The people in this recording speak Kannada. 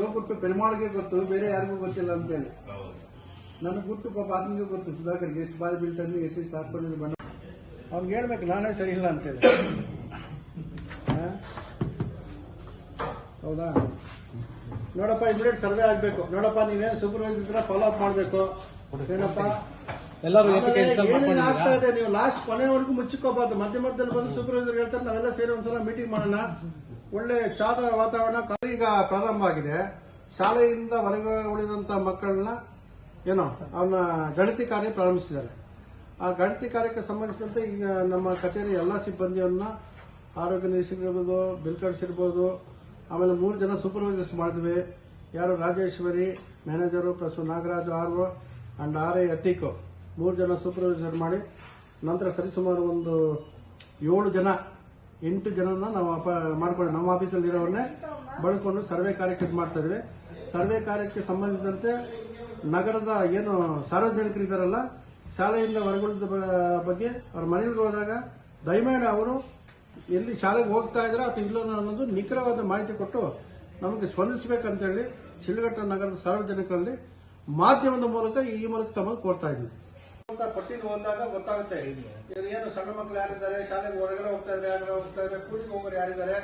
ಲೋಕಟ್ಟು ಪೆರುಮಾಳಿಗೆ ಗೊತ್ತು, ಬೇರೆ ಯಾರಿಗೂ ಗೊತ್ತಿಲ್ಲ ಅಂತೇಳಿ. ನನಗೆ ಗೊತ್ತು, ಪಾಪ ಆತನಿಗೆ ಗೊತ್ತು. ಸುಧಾಕರ್ಗೆ ಎಷ್ಟು ಬಾರಿ ಬೀಳ್ತಾನೆ, ಎಷ್ಟು ಎಷ್ಟು ಹಾಕೊಂಡಿದ್ದು ಬಣ್ಣ. ಅವ್ನಿಗೆ ಹೇಳ್ಬೇಕು, ನಾನೇ ಸರಿ ಇಲ್ಲ ಅಂತೇಳಿ? ಹೌದಾ? ನೋಡಪ್ಪ ಇಮಿಡಿಯೇಟ್ ಸರ್ವೆ ಆಗಬೇಕು. ನೋಡಪ್ಪ, ನೀವೇನು ಸೂಪರ್ವೈಸರ್ ಫಾಲೋ ಅಪ್ ಮಾಡಬೇಕು? ಏನಪ್ಪ? ಎಲ್ಲರೂ ಇದೆ ನೀವು ಲಾಸ್ಟ್ ಕೊನೆವರೆಗೂ ಮುಚ್ಚಿಕೋಬಾರ್ದು ಮಧ್ಯ ಮಧ್ಯದಲ್ಲಿ ಬಂದು ಸೂಪರ್ವೈಸರ್ ಹೇಳ್ತಾರೆ ನಾವೆಲ್ಲ ಸೇರಿ ಒಂದ್ಸಲ ಮೀಟಿಂಗ್ ಮಾಡೋಣ. ಒಳ್ಳೆ ಚಾದ ವಾತಾವರಣ ಈಗ ಪ್ರಾರಂಭ ಆಗಿದೆ. ಶಾಲೆಯಿಂದ ಹೊರಗೆ ಉಳಿದಂತ ಮಕ್ಕಳನ್ನ ಏನೋ ಅವನ ಗಣತಿ ಕಾರ್ಯ ಪ್ರಾರಂಭಿಸಿದ್ದಾರೆ. ಆ ಗಣತಿ ಕಾರ್ಯಕ್ಕೆ ಸಂಬಂಧಿಸಿದಂತೆ ಈಗ ನಮ್ಮ ಕಚೇರಿ ಎಲ್ಲ ಸಿಬ್ಬಂದಿಯನ್ನ ಆರೋಗ್ಯ ನಿರೀಕ್ಷಕರಿರ್ಬೋದು ಬಿಲ್ ಇರ್ಬೋದು ಆಮೇಲೆ ಮೂರು ಜನ ಸೂಪರ್ವೈಸರ್ಸ್ ಮಾಡಿದ್ವಿ. ಯಾರು Rajeshwari manager plus Nagaraju R and R I Atiq. ಮೂರು ಜನ ಸೂಪರ್ವೈಸರ್ ಮಾಡಿ, ನಂತರ ಸರಿಸುಮಾರು ಒಂದು ಏಳು ಜನ, ಎಂಟು ಜನನ ನಾವು ಮಾಡ್ಕೊಂಡು, ನಮ್ಮ ಆಫೀಸಲ್ಲಿ ಇರೋರನ್ನೇ ಬಳಕೊಂಡು ಸರ್ವೆ ಕಾರ್ಯಕ್ಕೆ ಮಾಡ್ತಾ ಇದ್ವಿ. ಸರ್ವೆ ಕಾರ್ಯಕ್ಕೆ ಸಂಬಂಧಿಸಿದಂತೆ ನಗರದ ಏನು ಸಾರ್ವಜನಿಕರಿದ್ದಾರಲ್ಲ ಶಾಲೆಯಿಂದ ಹೊರಗುಳಿದ ಬಗ್ಗೆ ಅವ್ರ ಮನೆಯಲ್ಲಿ ಹೋದಾಗ ದಯಮಾಡಿ ಅವರು ಎಲ್ಲಿ ಶಾಲೆಗೆ ಹೋಗ್ತಾ ಇದ್ರೆ ಅಥವಾ ಇಲ್ಲ ಅನ್ನೋದು ನಿಖರವಾದ ಮಾಹಿತಿ ಕೊಟ್ಟು ನಮಗೆ ಸ್ಪಂದಿಸಬೇಕಂತೇಳಿ ಶಿಲ್ಘಟ್ಟ ನಗರದ ಸಾರ್ವಜನಿಕರಲ್ಲಿ ಮಾಧ್ಯಮದ ಮೂಲಕ ಈ ಮೂಲಕ ತಮ್ಮನ್ನು ಕೋರ್ತಾ ಇದ್ದೀವಿ ಪಟ್ಟಿನ ಹೋದಾಗ ಗೊತ್ತಾಗುತ್ತೆ. ಏನು ಸಣ್ಣ ಮಕ್ಕಳು ಯಾರಿದ್ದಾರೆ, ಶಾಲೆಗೆ ಹೊರಗಡೆ ಹೋಗ್ತಾ ಇದ್ದಾರೆ ಹೋಗ್ತಾ ಇದ್ದಾರೆ ಕೂಲಿಗೆ ಹೋಗೋರು ಯಾರಿದ್ದಾರೆ